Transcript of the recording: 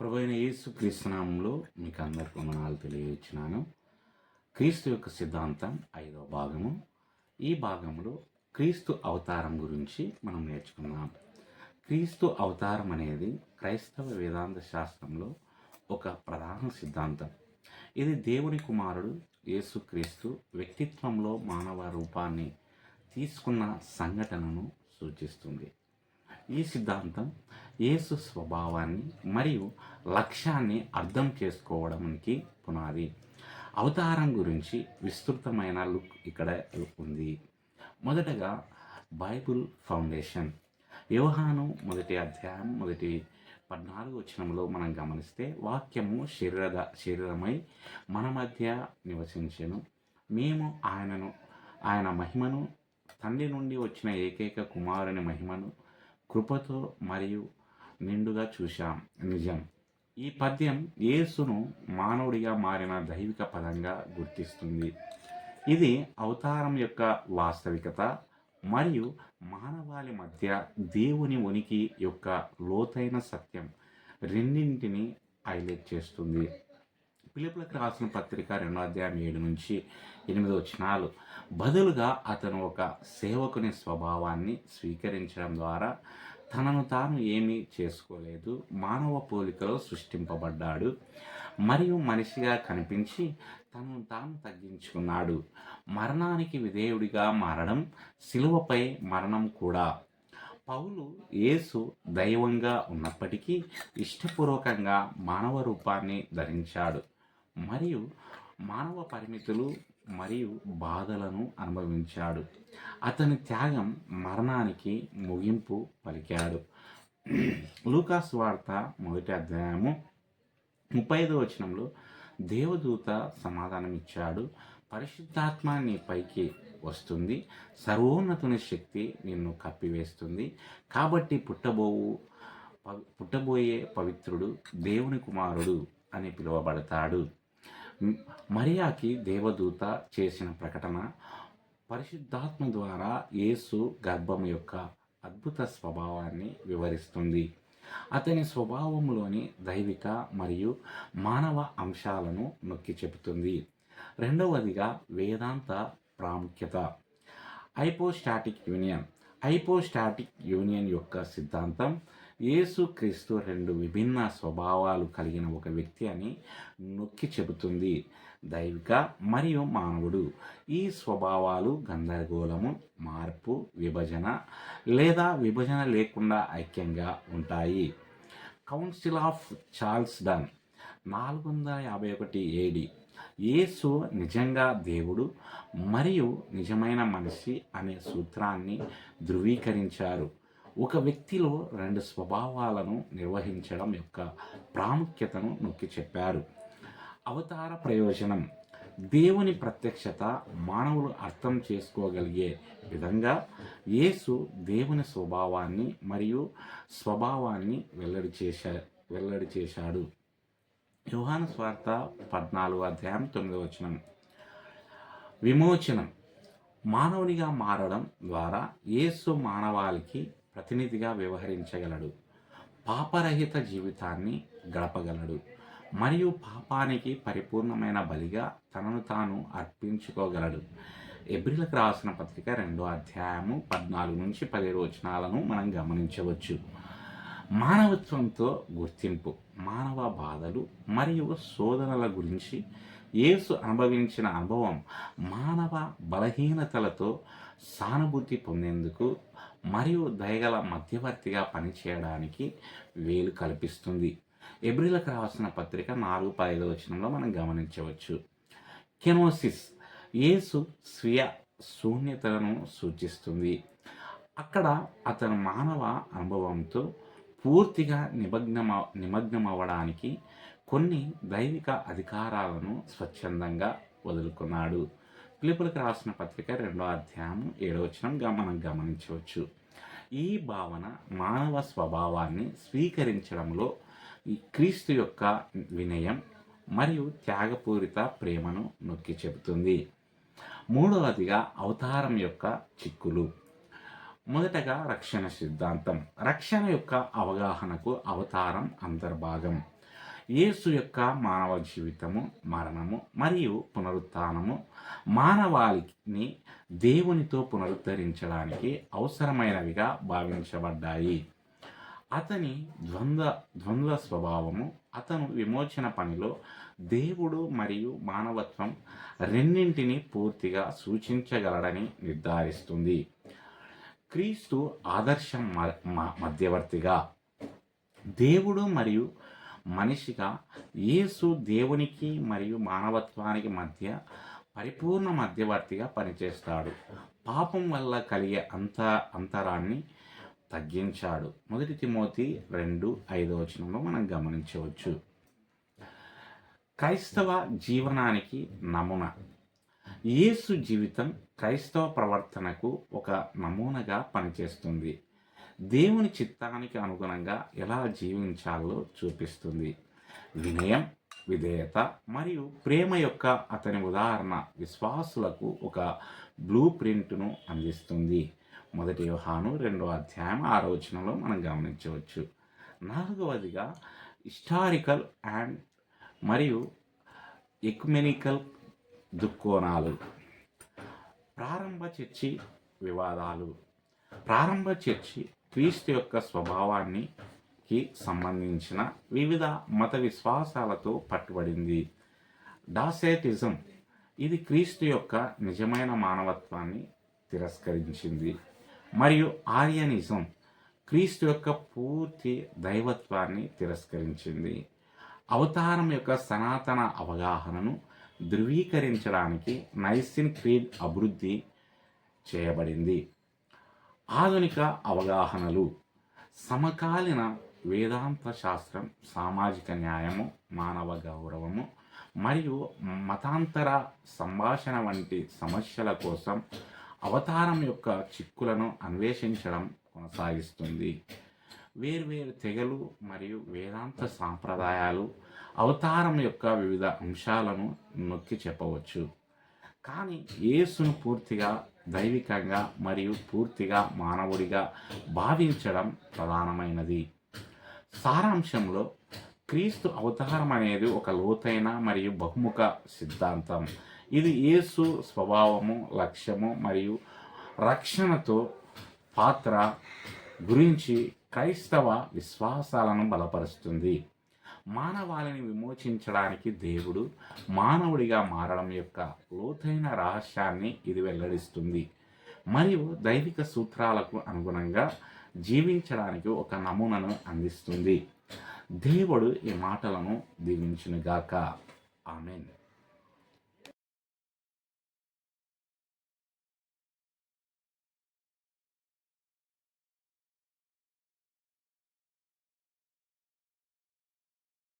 ప్రభు అయిన యేసు క్రీస్తునామంలో మీకు అందరికీ వందనాలు తెలియజేస్తున్నాను. క్రీస్తు యొక్క సిద్ధాంతం ఐదవ భాగము. ఈ భాగంలో క్రీస్తు అవతారం గురించి మనం నేర్చుకుందాం. క్రీస్తు అవతారం అనేది క్రైస్తవ వేదాంత శాస్త్రంలో ఒక ప్రధాన సిద్ధాంతం. ఇది దేవుని కుమారుడు యేసుక్రీస్తు వ్యక్తిత్వంలో మానవ రూపాన్ని తీసుకున్న సంఘటనను సూచిస్తుంది. ఈ సిద్ధాంతం యేసు స్వభావాన్ని మరియు లక్ష్యాన్ని అర్థం చేసుకోవడానికి పునాది. అవతారం గురించి విస్తృతమైన లుక్ ఇక్కడ ఉంది. మొదటగా బైబుల్ ఫౌండేషన్. యోహాను మొదటి అధ్యాయం మొదటి పద్నాలుగు వచనంలో మనం గమనిస్తే వాక్యము శరీర శరీరమై మన మధ్య నివసించెను. మేము ఆయనను ఆయన మహిమను తండ్రి నుండి వచ్చిన ఏకైక కుమారుని మహిమను కృపతో మరియు నిండుగా చూశాం. నిజం. ఈ పద్యం యేసును మానవుడిగా మారిన దైవిక పదంగా గుర్తిస్తుంది. ఇది అవతారం యొక్క వాస్తవికత మరియు మానవాళి మధ్య దేవుని ఉనికి యొక్క లోతైన సత్యం రెండింటిని హైలైట్ చేస్తుంది. పిలుపులకు రాసిన పత్రిక రెండో అధ్యాయం ఏడు నుంచి ఎనిమిది వచ్చినాలు బదులుగా అతను ఒక సేవకుని స్వభావాన్ని స్వీకరించడం ద్వారా తనను తాను ఏమీ చేసుకోలేదు మానవ పోలికలో సృష్టింపబడ్డాడు మరియు మనిషిగా కనిపించి తనను తాను తగ్గించుకున్నాడు. మరణానికి విధేయుడిగా మారడం శిలువపై మరణం కూడా. పౌలు యేసు దైవంగా ఉన్నప్పటికీ ఇష్టపూర్వకంగా మానవ రూపాన్ని ధరించాడు. మరియు మానవ పరిమితులు మరియు బాధలను అనుభవించాడు. అతని త్యాగం మరణానికి ముగింపు పలికాడు. లూకాస్ వార్త మొదటి అధ్యాయము ముప్పై ఐదో వచనంలో దేవదూత సమాధానం ఇచ్చాడు పరిశుద్ధాత్మ నీ పైకి వస్తుంది. సర్వోన్నతుని శక్తి నిన్ను కప్పివేస్తుంది. కాబట్టి పుట్టబోవు పుట్టబోయే పవిత్రుడు దేవుని కుమారుడు అని పిలువబడతాడు. మరియాకి దేవదూత చేసిన ప్రకటన పరిశుద్ధాత్మ ద్వారా యేసు గర్భం యొక్క అద్భుత స్వభావాన్ని వివరిస్తుంది. అతని స్వభావంలోని దైవిక మరియు మానవ అంశాలను నొక్కి చెబుతుంది. రెండవదిగా వేదాంత ప్రాముఖ్యత. Hypostatic union. హైపోస్టాటిక్ యూనియన్ యొక్క సిద్ధాంతం యేసుక్రీస్తు రెండు విభిన్న స్వభావాలు కలిగిన ఒక వ్యక్తి అని నొక్కి చెబుతుంది. దైవిక మరియు మానవుడు. ఈ స్వభావాలు గందరగోళము మార్పు విభజన లేదా విభజన లేకుండా ఐక్యంగా ఉంటాయి. కౌన్సిల్ ఆఫ్ చార్ల్స్ డన్ నాలుగు వందల యాభై ఒకటి ఏడి యేసు నిజంగా దేవుడు మరియు నిజమైన మనిషి అనే సూత్రాన్ని ధృవీకరించారు. ఒక వ్యక్తిలో రెండు స్వభావాలను నిర్వహించడం యొక్క ప్రాముఖ్యతను నొక్కి చెప్పారు. అవతార ప్రయోజనం దేవుని ప్రత్యక్షత మానవులు అర్థం చేసుకోగలిగే విధంగా యేసు దేవుని స్వభావాన్ని మరియు స్వభావాన్ని వెల్లడి చేశా వెల్లడి చేశాడు. యోహాను స్వార్థ పద్నాలుగు అధ్యాయం తొమ్మిది వచనం. విమోచనం మానవునిగా మారడం ద్వారా యేసు మానవాళికి ప్రతినిధిగా వ్యవహరించగలడు. పాపరహిత జీవితాన్ని గడపగలడు. మరియు పాపానికి పరిపూర్ణమైన బలిగా తనను తాను అర్పించుకోగలడు. ఎబ్రిలకు రాసిన పత్రిక రెండో అధ్యాయము పద్నాలుగు నుంచి పదిహేడు వచనాలను మనం గమనించవచ్చు. మానవత్వంతో గుర్తింపు మానవ బాధలు మరియు శోధనల గురించి యేసు అనుభవించిన అనుభవం మానవ బలహీనతలతో సానుభూతి పొందేందుకు మరియు దయగల మధ్యవర్తిగా పనిచేయడానికి వేలు కల్పిస్తుంది. ఎబ్రిలకు రావాల్సిన పత్రిక నాలుగు పదహైదు వచనంలో మనం గమనించవచ్చు. కెనోసిస్ యేసు స్వీయ శూన్యతలను సూచిస్తుంది. అక్కడ అతను మానవ అనుభవంతో పూర్తిగా నిమగ్నమ నిమగ్నమవ్వడానికి కొన్ని దైవిక అధికారాలను స్వచ్ఛందంగా వదులుకున్నాడు. ఫిలిపులకు రాసిన పత్రిక రెండో అధ్యాయము ఏడవచనం మనం గమనించవచ్చు. ఈ భావన మానవ స్వభావాన్ని స్వీకరించడంలో క్రీస్తు యొక్క వినయం మరియు త్యాగపూరిత ప్రేమను నొక్కి చెబుతుంది. మూడవదిగా అవతారం యొక్క చిక్కులు. మొదటగా రక్షణ సిద్ధాంతం. రక్షణ యొక్క అవగాహనకు అవతారం అంతర్భాగం. యేసు యొక్క మానవ జీవితము మరణము మరియు పునరుత్థానము మానవాళిని దేవునితో పునరుద్ధరించడానికి అవసరమైనవిగా భావించబడ్డాయి. అతని ద్వంద్వ ద్వంద్వ స్వభావము అతను విమోచన పనిలో దేవుడు మరియు మానవత్వం రెండింటిని పూర్తిగా సూచించగలడని నిర్ధారిస్తుంది. క్రీస్తు ఆదర్శం మ- మధ్యవర్తిగా దేవుడు మరియు మనిషిగా యేసు దేవునికి మరియు మానవత్వానికి మధ్య పరిపూర్ణ మధ్యవర్తిగా పనిచేస్తాడు. పాపం వల్ల కలిగే అంత అంతరాన్ని తగ్గించాడు. మొదటి తిమోతి రెండు ఐదో వచనంలో మనం గమనించవచ్చు. క్రైస్తవ జీవనానికి నమూనా. యేసు జీవితం క్రైస్తవ ప్రవర్తనకు ఒక నమూనగా పనిచేస్తుంది. దేవుని చిత్తానికి అనుగుణంగా ఎలా జీవించాలో చూపిస్తుంది. వినయం విధేయత మరియు ప్రేమ యొక్క అతని ఉదాహరణ విశ్వాసులకు ఒక బ్లూ ప్రింట్ను అందిస్తుంది. మొదటి యోహాను రెండో అధ్యాయం ఆలోచనలో మనం గమనించవచ్చు. నాలుగవదిగా హిస్టారికల్ అండ్ మరియు ఎక్మెనికల్ దృక్కోణాలు. ప్రారంభ చర్చి వివాదాలు. ప్రారంభ చర్చి క్రీస్తు యొక్క స్వభావాన్ని కి సంబంధించిన వివిధ మత విశ్వాసాలతో పట్టుబడింది. డాసేటిజం ఇది క్రీస్తు యొక్క నిజమైన మానవత్వాన్ని తిరస్కరించింది. మరియు ఆర్యనిజం క్రీస్తు యొక్క పూర్తి దైవత్వాన్ని తిరస్కరించింది. అవతారం యొక్క సనాతన అవగాహనను ధృవీకరించడానికి నైసిన్ క్రీడ్ అభివృద్ధి చేయబడింది. ఆధునిక అవగాహనలు. సమకాలీన వేదాంత శాస్త్రం సామాజిక న్యాయము మానవ గౌరవము మరియు మతాంతర సంభాషణ వంటి సమస్యల కోసం అవతారం యొక్క చిక్కులను అన్వేషించడం కొనసాగిస్తుంది. వేర్వేరు తెగలు మరియు వేదాంత సాంప్రదాయాలు అవతారం యొక్క వివిధ అంశాలను నొక్కి చెప్పవచ్చు. కానీ యేసును పూర్తిగా దైవికంగా మరియు పూర్తిగా మానవుడిగా భావించడం ప్రధానమైనది. సారాంశంలో క్రీస్తు అవతారం అనేది ఒక లోతైన మరియు బహుముఖ సిద్ధాంతం. ఇది యేసు స్వభావము లక్ష్యము మరియు రక్షణతో పాత్ర గురించి క్రైస్తవ విశ్వాసాలను బలపరుస్తుంది. మానవాళిని విమోచించడానికి దేవుడు మానవుడిగా మారడం యొక్క లోతైన రహస్యాన్ని ఇది వెల్లడిస్తుంది. మరియు దైవిక సూత్రాలకు అనుగుణంగా జీవించడానికి ఒక నమూనను అందిస్తుంది. దేవుడు ఈ మాటలను దీవించునుగాక. ఆమెన్.